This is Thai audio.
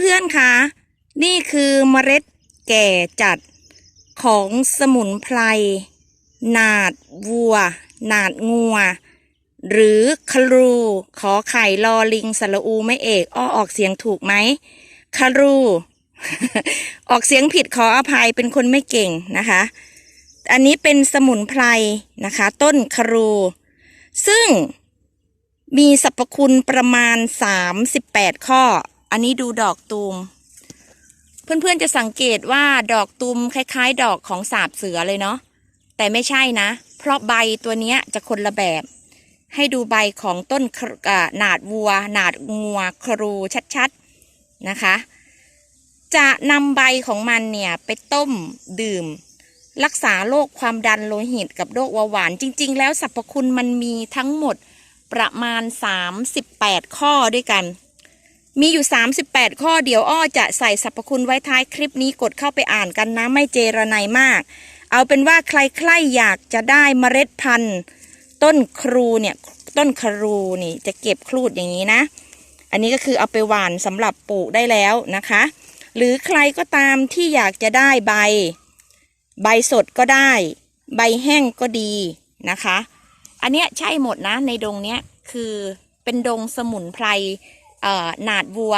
เพื่อนๆคะนี่คือเมล็ดแก่จัดของสมุนไพรหนาดวัวหนาดงัว หรือครู ขอไข่ลอลิงสระอูไม่เอกอ้อออกเสียงถูกไหมครู ออกเสียงผิดขออภัยเป็นคนไม่เก่งนะคะ อันนี้เป็นสมุนไพรนะคะ ต้นครู ซึ่งมีสรรพคุณประมาณ 38 ข้อ อันนี้ดูดอกตูม เพื่อนๆจะสังเกตว่าดอกตูมคล้าย ๆ ดอกของสาบเสือเลยเนาะ แต่ไม่ใช่นะ เพราะใบตัวเนี้ยจะคนละแบบ ให้ดูใบของต้นหนาดวัว หนาดงัว ครูชัดๆนะคะ จะนำใบของมันเนี่ยไปต้มดื่ม รักษาโรคความดันโลหิตกับโรคเบาหวาน จริง ๆ แล้วสรรพคุณมันมีทั้งหมดประมาณ 38 ข้อด้วยกัน มีอยู่ 38 ข้อเดี๋ยวอ้อจะใส่สรรพคุณไว้ท้ายคลิปนี้กดเข้าไปอ่านกันนะไม่เจรไนมาก เอาเป็นว่าใครๆอยากจะได้เมล็ดพันธุ์ ต้นครูเนี่ยต้นครูนี่จะเก็บครูดอย่างนี้นะ อันนี้ก็คือเอาไปหว่านสำหรับปลูกได้แล้วนะคะ หรือใครก็ตามที่อยากจะได้ใบ ใบสดก็ได้ ใบแห้งก็ดีนะคะ อันเนี้ยใช่หมดนะในดงเนี้ยคือเป็นดงสมุนไพร หนาดวัว